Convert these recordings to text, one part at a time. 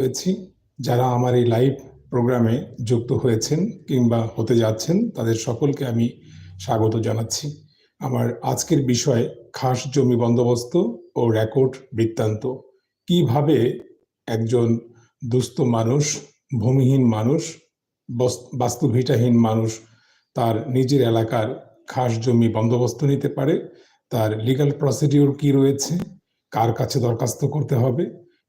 হয়েছি যারা আমার এই লাইভ প্রোগ্রামে যুক্ত হয়েছেন কিংবা হতে যাচ্ছেন, তাদের সকলকে আমি স্বাগত জানাচ্ছি। আমার আজকের বিষয়, খাস জমি বন্দোবস্ত ও রেকর্ড বৃত্তান্ত। কীভাবে একজন দুস্থ মানুষ, ভূমিহীন মানুষ, বস- বাস্তুভিটাহীন মানুষ তার নিজের এলাকার খাস জমি বন্দোবস্ত নিতে পারে, তার লিগাল প্রসিডিওর কি রয়েছে, কার কাছে দরখাস্ত করতে হবে,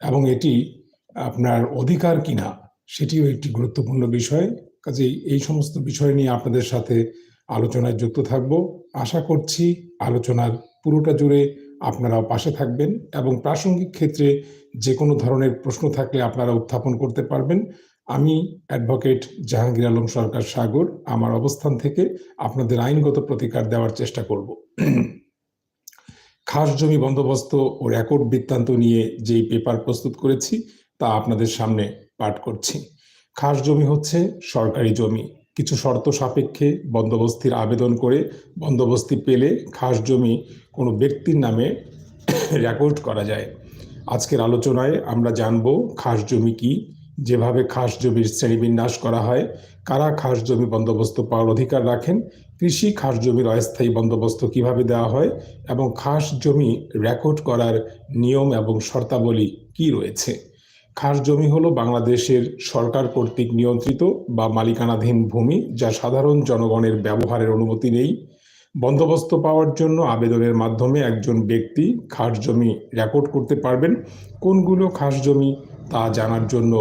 এবং এটি আপনার অধিকার কিনা, সেটিও একটি গুরুত্বপূর্ণ বিষয়। কাজেই এই সমস্ত বিষয় নিয়ে আপনাদের সাথে আলোচনায় যুক্ত থাকব। আশা করছি আলোচনার পুরোটা জুড়ে আপনারাও পাশে থাকবেন এবং প্রাসঙ্গিক ক্ষেত্রে যে কোনো ধরনের প্রশ্ন থাকলে আপনারা উত্থাপন করতে পারবেন। আমি অ্যাডভোকেট জাহাঙ্গীর আলম সরকার সাগর। আমার অবস্থান থেকে আপনাদের আইনগত প্রতিকার দেওয়ার চেষ্টা করব। খাস জমি বন্দোবস্ত ও রেকর্ড বৃত্তান্ত নিয়ে যেই পেপার প্রস্তুত করেছি তা আপনাদের সামনে পাঠ করছি। খাস জমি হচ্ছে সরকারি জমি। কিছু শর্ত সাপেক্ষে বন্দোবস্তির আবেদন করে বন্দোবস্তি পেলে খাস জমি কোনো ব্যক্তির নামে রেকর্ড করা যায়। আজকের আলোচনায় আমরা জানব খাস জমি কি, যেভাবে খাস জমির শ্রেণীবিন্যাস করা হয়, কারা খাস জমি বন্দোবস্ত পাওয়ার অধিকার রাখেন, কৃষি খাস জমির অস্থায়ী বন্দোবস্ত কীভাবে দেওয়া হয় এবং খাস জমি রেকর্ড করার নিয়ম এবং শর্তাবলী কি রয়েছে। খাস জমি হলো বাংলাদেশের সরকার কর্তৃক নিয়ন্ত্রিত বা মালিকানাধীন ভূমি, যা সাধারণ জনগণের ব্যবহারের অনুমতি নেই। বন্দোবস্ত পাওয়ার জন্য আবেদনের মাধ্যমে একজন ব্যক্তি খাস জমি রেকর্ড করতে পারবেন। কোনগুলো খাস জমি তা জানার জন্য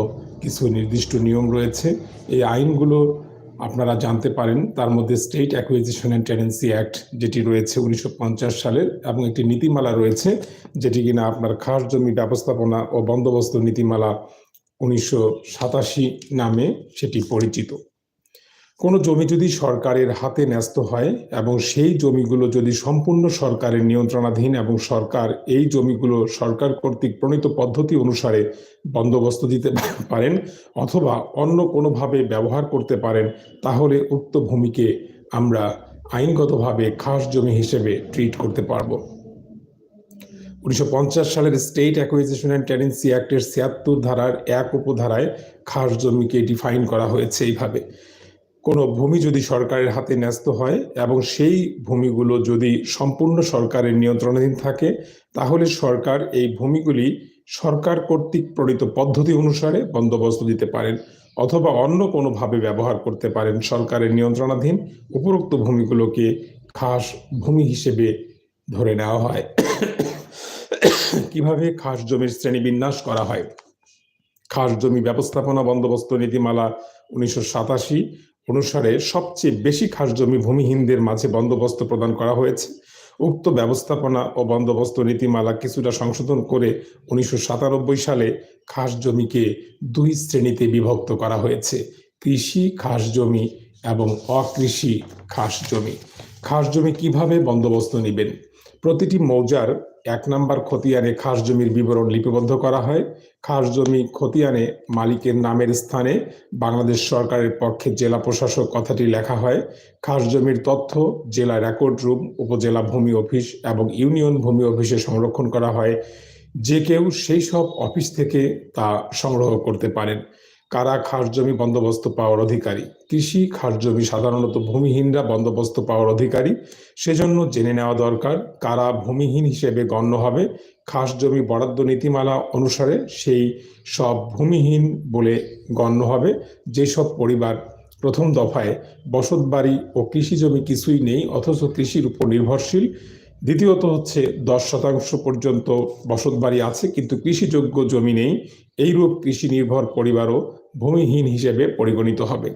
কিছু নির্দিষ্ট নিয়ম রয়েছে। এই আইনগুলো আপনারা জানতে পারেন, তার মধ্যে state acquisition and tenancy act যেটি রয়েছে উনিশশো পঞ্চাশ সালের এবং একটি নীতিমালা রয়েছে, যেটি কিনা আপনার খাস জমি ব্যবস্থাপনা ও বন্দোবস্ত নীতিমালা উনিশশো সাতাশি নামে সেটি পরিচিত। কোনো জমি যদি সরকারের হাতে ন্যস্ত হয় এবং সেই জমিগুলো যদি সম্পূর্ণ সরকারের নিয়ন্ত্রণাধীন এবং সরকার এই জমিগুলো সরকার কর্তৃক প্রণীত পদ্ধতি অনুসারে বন্দোবস্ত দিতে পারেন অথবা অন্য কোনোভাবে ব্যবহার করতে পারেন, তাহলে উক্ত ভূমিকে আমরা আইনগতভাবে খাস জমি হিসেবে ট্রিট করতে পারব। উনিশশো সালের স্টেট অ্যাকুইজিশন অ্যান্ড টেনেন্সি অ্যাক্টের ছিয়াত্তর ধারার এক উপধারায় খাস জমিকে ডিফাইন করা হয়েছে এইভাবে। কোনো ভূমি যদি সরকারের হাতে ন্যস্ত হয় এবং সেই ভূমিগুলো যদি সম্পূর্ণ সরকারের নিয়ন্ত্রণাধীন থাকে, তাহলে সরকার এই ভূমিগুলি সরকার কর্তৃক প্রণীত পদ্ধতি অনুসারে বন্দোবস্ত দিতে পারেন অথবা অন্য কোনোভাবে ব্যবহার করতে পারেন সরকারের নিয়ন্ত্রণাধীন উপরোক্ত ভূমিগুলোকে খাস ভূমি হিসেবে ধরে নেওয়া হয়। কীভাবে খাস জমির শ্রেণীবিন্যাস করা হয়? খাস জমি ব্যবস্থাপনা বন্দোবস্ত নীতিমালা উনিশশো সাতাশি অনুসারে সবচেয়ে বেশি খাস জমি ভূমিহীনদের মাঝে বন্দোবস্ত প্রদান করা হয়েছে। উক্ত ব্যবস্থাপনা ও বন্দোবস্ত নীতিমালা কিছুটা সংশোধন করে উনিশশো সাতানব্বই সালে খাস জমিকে দুই শ্রেণীতে বিভক্ত করা হয়েছে, কৃষি খাস জমি এবং অকৃষি খাস জমি খাস জমি কীভাবে বন্দোবস্ত নেবেন? প্রতিটি মৌজার এক নাম্বার খতিয়ানে খাস জমির বিবরণ লিপিবদ্ধ করা হয়। খাস জমি খতিয়ানে মালিকের নামের স্থানে বাংলাদেশ সরকারের পক্ষে জেলা প্রশাসক কথাটি লেখা হয়। খাস জমির তথ্য জেলা রেকর্ড রুম, উপজেলা ভূমি অফিস এবং ইউনিয়ন ভূমি অফিসে সংরক্ষণ করা হয়। যে কেউ সেই সব অফিস থেকে তা সংগ্রহ করতে পারেন। কারা খাস জমি বন্দোবস্ত পাওয়ার অধিকারী? কৃষি খাস জমি সাধারণত ভূমিহীনরা বন্দোবস্ত পাওয়ার অধিকারী। সেজন্য জেনে নেওয়া দরকার, কারা ভূমিহীন হিসেবে গণ্য হবে। খাস জমি বরাদ্দ নীতিমালা অনুসারে সেই সব ভূমিহীন বলে গণ্য হবে। যেসব পরিবার প্রথম দফায় বসত বাড়ি ও কৃষি জমি কিছুই নেই, অথচ কৃষির উপর নির্ভরশীল। দ্বিতীয়ত হচ্ছে, দশ শতাংশ পর্যন্ত বসত বাড়ি আছে, কিন্তু কৃষিযোগ্য জমি নেই। এইরূপ কৃষি নির্ভর পরিবারও ভূমিহীন হিসেবে পরিগণিত হবে।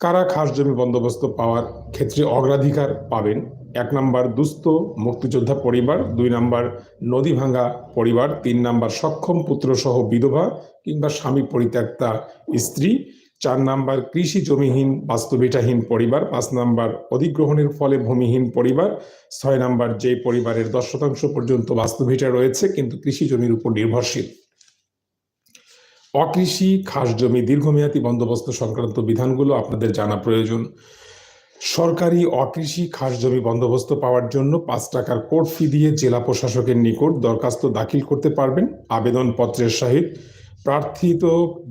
কারা খাস জমি বন্দোবস্ত পাওয়ার ক্ষেত্রে অগ্রাধিকার পাবেন? এক নাম্বার দুস্থ মুক্তিযোদ্ধা পরিবার, দুই নাম্বার নদী ভাঙ্গা পরিবার, তিন নাম্বার সক্ষম পুত্র সহ বিধবা কিংবা স্বামী পরিত্যক্তা স্ত্রী, চার নাম্বার কৃষি জমিহীন বাস্তবিটাহীন পরিবার, পাঁচ নাম্বার অধিগ্রহণের ফলে ভূমিহীন পরিবার, ছয় নাম্বার যে পরিবারের দশ শতাংশ পর্যন্ত বাস্তুভিটা রয়েছে কিন্তু কৃষি জমির উপর নির্ভরশীল। অকৃষি, খাস জমি, দীর্ঘমেয়াদী বন্দোবস্ত সংক্রান্ত বিধানগুলো আপনাদের জানা প্রয়োজন। সরকারি অকৃষি, খাস জমি বন্দোবস্ত পাওয়ার জন্য পাঁচ টাকার কোর্ট ফি দিয়ে জেলা প্রশাসকের নিকট দরখাস্ত দাখিল করতে পারবেন। আবেদনপত্রের সহিত প্রার্থিত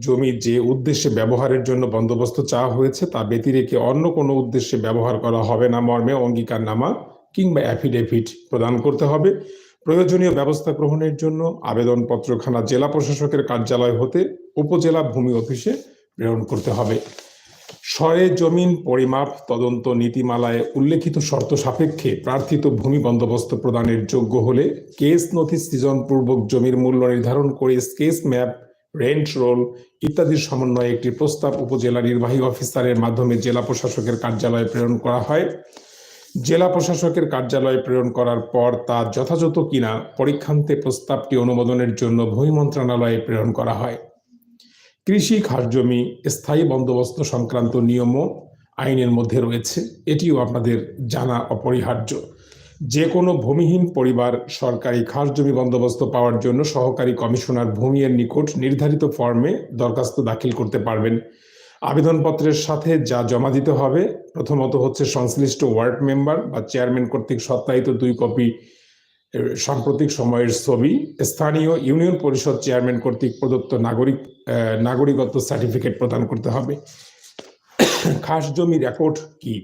জমি যে উদ্দেশ্যে ব্যবহারের জন্য বন্দোবস্ত চাওয়া হয়েছে, তা ব্যতিরেকে অন্য কোনো উদ্দেশ্যে ব্যবহার করা হবে না, মর্মে অঙ্গীকারনামা কিংবা অ্যাফিডেভিট প্রদান করতে হবে। প্রয়োজনীয় ব্যবস্থা গ্রহণের জন্য আবেদনপত্রখানা জেলা প্রশাসকের কার্যালয় হতে উপজেলা ভূমি অফিসে প্রেরণ করতে হবে। সরে জমিন পরিমাপ তদন্ত নীতিমালায় উল্লেখিত শর্ত সাপেক্ষে প্রার্থিত ভূমি বন্দোবস্ত প্রদানের যোগ্য হলে কেস নথি সৃজনপূর্বক জমির মূল্য নির্ধারণ করে স্কেচ ম্যাপ, রেন্ট রোল ইত্যাদির সমন্বয়ে একটি প্রস্তাব উপজেলা নির্বাহী অফিসারের মাধ্যমে জেলা প্রশাসকের কার্যালয়ে প্রেরণ করা হয়। জেলা প্রশাসকের কার্যালয়ে প্রেরণ করার পর তা যথাযথ কিনা পরীক্ষান্তে প্রস্তাবটি অনুমোদনের জন্য ভূমি মন্ত্রণালয়ে প্রেরণ করা হয়। কৃষি খাস জমি স্থায়ী বন্দোবস্ত সংক্রান্ত নিয়মও আইনের মধ্যে রয়েছে। এটিও আপনাদের জানা অপরিহার্য। যে কোনো ভূমিহীন পরিবার সরকারি খাস জমি বন্দোবস্ত পাওয়ার জন্য সহকারী কমিশনার ভূমির নিকট নির্ধারিত ফর্মে দরখাস্ত দাখিল করতে পারবেন। আবেদনপত্রের সাথে যা জমা দিতে হবে, প্রথমত হচ্ছে সংশ্লিষ্ট ওয়ার্ড মেম্বার বা চেয়ারম্যান কর্তৃক সত্যায়িত দুই কপি সাম্প্রতিক সময়ের ছবি, স্থানীয় ইউনিয়ন পরিষদ চেয়ারম্যান কর্তৃক প্রদত্ত নাগরিক নাগরিকত্ব সার্টিফিকেট প্রদান করতে হবে। খাস জমি রেকর্ড কি?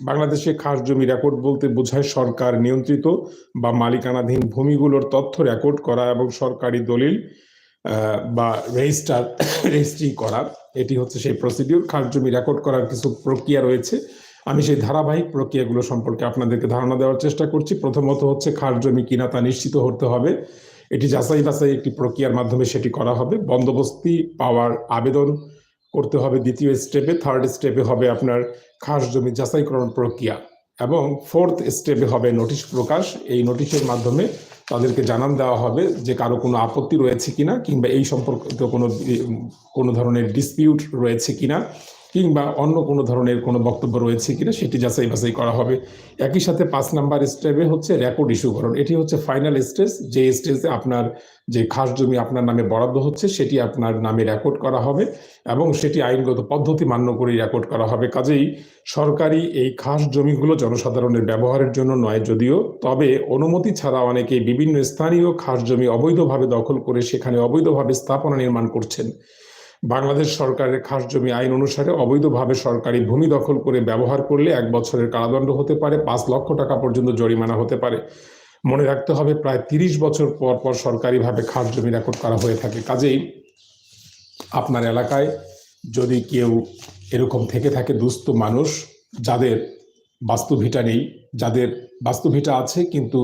বাংলাদেশে খাস জমি রেকর্ড বলতে বোঝায় সরকার নিয়ন্ত্রিত বা মালিকানাধীন ভূমিগুলোর তথ্য রেকর্ড করা এবং সরকারি দলিল বা রেজিস্টার রেজিস্ট্রি করা এটি হচ্ছে সেই প্রসিডিউর খাস জমি রেকর্ড করার কিছু প্রক্রিয়া রয়েছে। আমি সেই ধারাবাহিক প্রক্রিয়াগুলো সম্পর্কে আপনাদেরকে ধারণা দেওয়ার চেষ্টা করছি। প্রথমত হচ্ছে খাস জমি কিনা তা নিশ্চিত হতে হবে। এটি যাচাই বাছাই একটি প্রক্রিয়ার মাধ্যমে সেটি করা হবে। বন্দোবস্তি, পাওয়ার আবেদন করতে হবে দ্বিতীয় স্টেপে থার্ড স্টেপে হবে আপনার খাস জমি যাচাইকরণ প্রক্রিয়া। এবং ফোর্থ স্টেপে হবে নোটিশ প্রকাশ। এই নোটিশের মাধ্যমে তাদেরকে জানান দেওয়া হবে যে কারও কোনো আপত্তি রয়েছে কিনা কিংবা এই সম্পর্কিত কোনো কোনো ধরনের ডিসপিউট রয়েছে কিনা। কিংবা অন্য কোনো ধরনের কোনো বক্তব্য রয়েছে কিনা সেটি যাচাই বাছাই করা হবে। একই সাথে পাঁচ নাম্বার স্টেপে হচ্ছে রেকর্ড ইস্যুকরণ এটি হচ্ছে ফাইনাল স্টেজ যে স্টেজে আপনার যে খাস জমি আপনার নামে বরাদ্দ হচ্ছে, সেটি আপনার নামে রেকর্ড করা হবে এবং সেটি আইনগত পদ্ধতি মান্য করে রেকর্ড করা হবে। কাজেই সরকারি এই খাস জমিগুলো জনসাধারণের ব্যবহারের জন্য নয় যদিও, তবে অনুমতি ছাড়া অনেকে বিভিন্ন স্থানীয় খাস জমি অবৈধভাবে দখল করে সেখানে অবৈধভাবে স্থাপনা নির্মাণ করছেন। বাংলাদেশ সরকারের খাস জমি আইন অনুসারে অবৈধভাবে সরকারি ভূমি দখল করে ব্যবহার করলে এক বছরের কারাদণ্ড হতে পারে, পাঁচ লক্ষ টাকা পর্যন্ত জরিমানা হতে পারে। মনে রাখতে হবে, প্রায় তিরিশ বছর পর পর সরকারিভাবে খাস জমি রেকর্ড করা হয়ে থাকে। কাজেই আপনার এলাকায় যদি কেউ এরকম থেকে থাকে দুস্থ মানুষ, যাদের বাস্তুভিটা নেই, যাদের বাস্তুভিটা আছে কিন্তু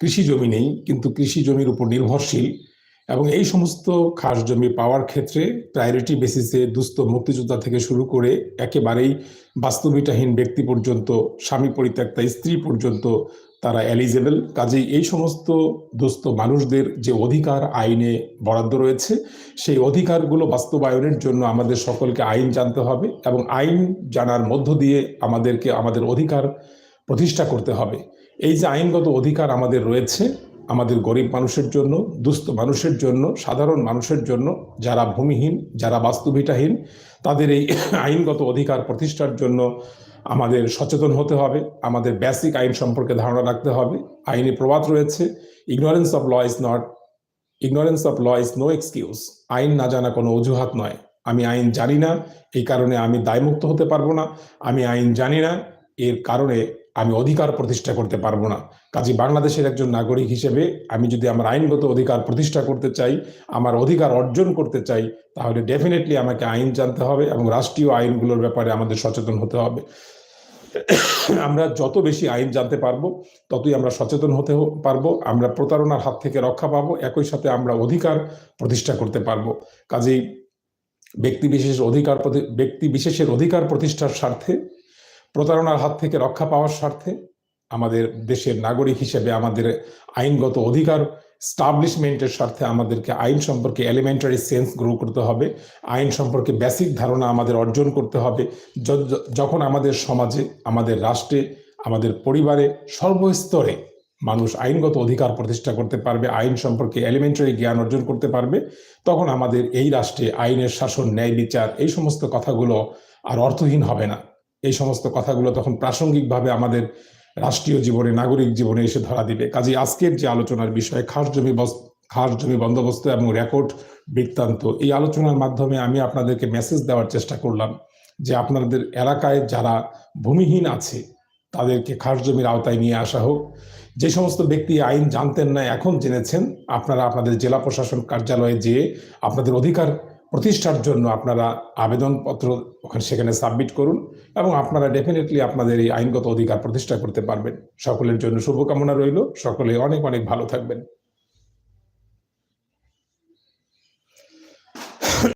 কৃষি জমি নেই, কিন্তু কৃষি জমির উপর নির্ভরশীল এবং এই সমস্ত খাস জমি পাওয়ার ক্ষেত্রে প্রায়োরিটি বেসিসে দুস্থ মুক্তিযোদ্ধা থেকে শুরু করে একেবারেই বাস্তবিতাহীন ব্যক্তি পর্যন্ত, স্বামী পরিত্যক্তা স্ত্রী পর্যন্ত তারা এলিজেবল কাজেই এই সমস্ত দুস্থ মানুষদের যে অধিকার আইনে বরাদ্দ রয়েছে, সেই অধিকারগুলো বাস্তবায়নের জন্য আমাদের সকলকে আইন জানতে হবে এবং আইন জানার মধ্য দিয়ে আমাদেরকে আমাদের অধিকার প্রতিষ্ঠা করতে হবে। এই যে আইনগত অধিকার আমাদের রয়েছে আমাদের গরিব মানুষের জন্য, দুস্থ মানুষের জন্য, সাধারণ মানুষের জন্য, যারা ভূমিহীন, যারা বাস্তুভিটাহীন তাদের এই আইনগত অধিকার প্রতিষ্ঠার জন্য আমাদের সচেতন হতে হবে। আমাদের বেসিক আইন সম্পর্কে ধারণা রাখতে হবে। আইনে প্রবাদ রয়েছে। Ignorance of law is not ignorance of law is no excuse আইন না জানা কোনো অজুহাত নয়। আমি আইন জানি না, এই কারণে আমি দায়মুক্ত হতে পারব না। আমি আইন জানি না, এর কারণে আমি অধিকার প্রতিষ্ঠা করতে পারব না। কাজে বাংলাদেশের একজন নাগরিক হিসেবে আমি যদি আমার আইনগত অধিকার প্রতিষ্ঠা করতে চাই, আমার অধিকার অর্জন করতে চাই, তাহলে ডেফিনেটলি আমাকে আইন জানতে হবে এবং রাষ্ট্রীয় আইনগুলোর ব্যাপারে আমাদের সচেতন হতে হবে। আমরা যত বেশি আইন জানতে পারব, ততই আমরা সচেতন হতে পারব, আমরা প্রতারণার হাত থেকে রক্ষা পাবো, একই সাথে আমরা অধিকার প্রতিষ্ঠা করতে পারব। কাজেই ব্যক্তি বিশেষ অধিকার ব্যক্তি বিশেষের অধিকার প্রতিষ্ঠার স্বার্থে প্রতারণার হাত থেকে রক্ষা পাওয়ার স্বার্থে আমাদের দেশের নাগরিক হিসেবে আমাদের আইনগত অধিকার স্টাবলিশমেন্টের স্বার্থে আমাদেরকে আইন সম্পর্কে এলিমেন্টারি সেন্স গ্রো করতে হবে। আইন সম্পর্কে বেসিক ধারণা আমাদের অর্জন করতে হবে। যখন আমাদের সমাজে, আমাদের রাষ্ট্রে, আমাদের পরিবারে সর্বস্তরে মানুষ আইনগত অধিকার প্রতিষ্ঠা করতে পারবে, আইন সম্পর্কে এলিমেন্টারি জ্ঞান অর্জন করতে পারবে, তখন আমাদের এই রাষ্ট্রে আইনের শাসন, ন্যায় বিচার এই সমস্ত কথাগুলো আর অর্থহীন হবে না। এই সমস্ত কথাগুলো তখন প্রাসঙ্গিকভাবে আমাদের রাষ্ট্রীয় জীবনে, নাগরিক জীবনে এসে ধরা দিবে। কাজে আজকের যে আলোচনার বিষয়ে, খাস জমি খাস জমি বন্দোবস্ত এবং রেকর্ড বৃত্তান্ত, এই আলোচনার মাধ্যমে আমি আপনাদেরকে মেসেজ দেওয়ার চেষ্টা করলাম যে আপনাদের এলাকায় যারা ভূমিহীন আছে, তাদেরকে খাস জমির আওতায় নিয়ে আসা হোক। যে সমস্ত ব্যক্তি আইন জানতেন না, এখন জেনেছেন, আপনারা আপনাদের জেলা প্রশাসন কার্যালয়ে যেয়ে আপনাদের অধিকার প্রতিষ্ঠার জন্য আপনারা আবেদনপত্র ওখানে সেখানে সাবমিট করুন এবং আপনারা ডেফিনেটলি আপনাদের এই আইনগত অধিকার প্রতিষ্ঠা করতে পারবেন। সকলের জন্য শুভকামনা রইল। সকলে অনেক অনেক ভালো থাকবেন।